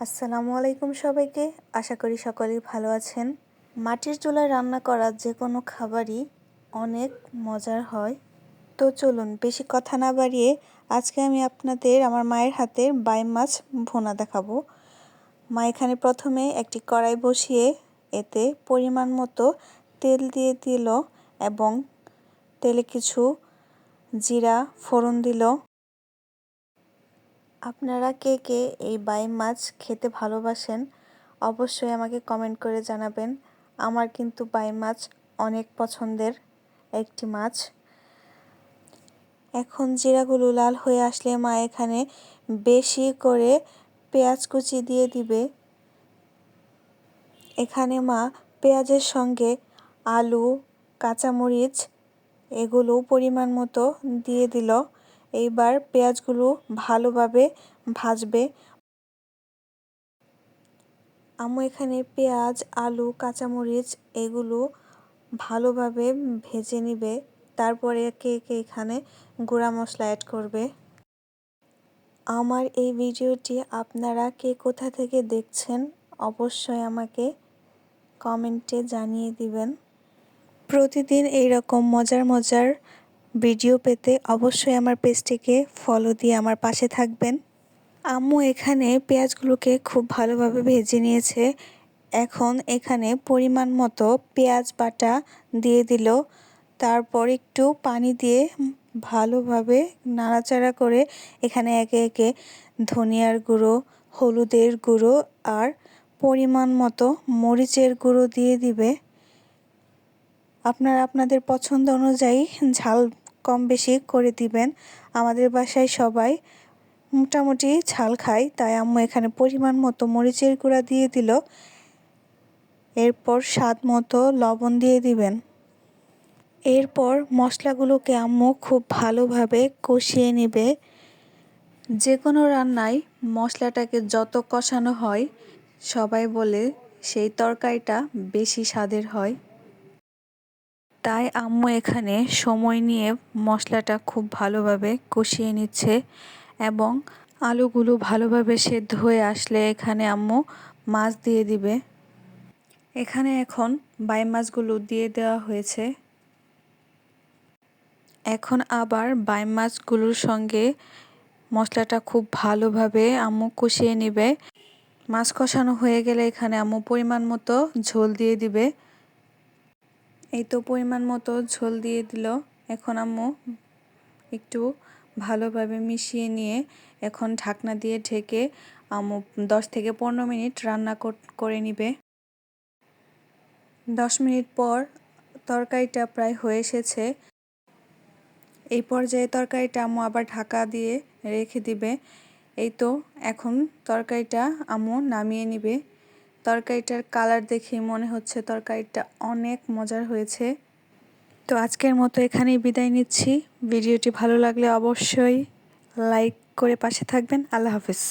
আসসালামু আলাইকুম সবাইকে। আশা করি সকলেই ভালো আছেন। মাটির চুলায় রান্না করা যে কোনো খাবারই অনেক মজার হয়। তো চলুন, বেশি কথা না বাড়িয়ে আজকে আমি আপনাদের, আমার মায়ের হাতের বাই মাছ ভোনা দেখাবো। মা এখানে প্রথমে একটি কড়াই বসিয়ে এতে পরিমাণ মতো তেল দিয়ে দিল এবং তেলে কিছু জিরা, ফোড়ন দিল। আপনারা কে কে এই বাই মাছ খেতে ভালোবাসেন, অবশ্যই আমাকে কমেন্ট করে জানাবেন। আমার কিন্তু বাই মাছ অনেক পছন্দের একটি মাছ। এখন জিরাগুলো লাল হয়ে আসলে মা এখানে বেশি করে পেঁয়াজ কুচি দিয়ে দিবে। এখানে মা পেঁয়াজের সঙ্গে আলু, কাঁচামরিচ এগুলো পরিমাণ মতো দিয়ে দিল। এইবার পেঁয়াজগুলো ভালোভাবে ভাজবে। আমি এখানে পেঁয়াজ, আলু, কাঁচামরিচ এগুলো ভালোভাবে ভেজে নিবে। তারপরে কে কে এখানে গুঁড়া মশলা অ্যাড করবে। আমার এই ভিডিওটি আপনারা কে কোথা থেকে দেখছেন অবশ্যই আমাকে কমেন্টে জানিয়ে দিবেন। প্রতিদিন এইরকম মজার মজার ভিডিও পেতে অবশ্যই আমার পেজটিকে ফলো দিয়ে আমার পাশে থাকবেন। আম্মু এখানে পেঁয়াজগুলোকে খুব ভালোভাবে ভেজে নিয়েছে। এখন এখানে পরিমাণ মতো পেঁয়াজ বাটা দিয়ে দিল। তারপর একটু পানি দিয়ে ভালোভাবে নাড়াচাড়া করে এখানে একে একে ধনিয়ার গুঁড়ো, হলুদের গুঁড়ো আর পরিমাণ মতো মরিচের গুঁড়ো দিয়ে দিবে। আপনারা আপনাদের পছন্দ অনুযায়ী ঝাল কম বেশি করে দিবেন। আমাদের বাসায় সবাই মোটামুটি ঝাল খায়, তাই আম্মু এখানে পরিমাণ মতো মরিচের গুঁড়া দিয়ে দিল। এরপর স্বাদ মতো লবণ দিয়ে দিবেন। এরপর মশলাগুলোকে আম্মু খুব ভালোভাবে কষিয়ে নেবে। যে কোনো রান্নায় মশলাটাকে যত কষানো হয়, সবাই বলে সেই তরকারিটা বেশি স্বাদের হয়। তাই আম্মু এখানে সময় নিয়ে মশলাটা খুব ভালোভাবে কষিয়ে নিচ্ছে এবং আলুগুলো ভালোভাবে সেদ্ধ হয়ে আসলে এখানে আম্মু মাছ দিয়ে দিবে। এখানে এখন বাই মাছগুলো দিয়ে দেওয়া হয়েছে। এখন আবার বাই মাছগুলোর সঙ্গে মশলাটা খুব ভালোভাবে আম্মু কষিয়ে নেবে। মাছ কষানো হয়ে গেলে এখানে আম্মু পরিমাণ মতো ঝোল দিয়ে দিবে। এই তো পরিমাণ মতো ঝোল দিয়ে দিল। এখন আম্মু একটু ভালোভাবে মিশিয়ে নিয়ে এখন ঢাকনা দিয়ে ঢেকে আম্মু দশ থেকে পনেরো মিনিট রান্না করে নিবে। দশ মিনিট পর তরকারিটা প্রায় হয়ে এসেছে। এই পর্যায়ে তরকারিটা আম্মু আবার ঢাকা দিয়ে রেখে দিবে। এই তো এখন তরকারিটা আম্মু নামিয়ে নিবে। তরকারিটার কালার দেখে মনে হচ্ছে তরকারিটা অনেক মজার হয়েছে। তো আজকের মতো এখানেই বিদায় নিচ্ছি। ভিডিওটি ভালো লাগলে অবশ্যই লাইক করে পাশে থাকবেন। আল্লাহ হাফিজ।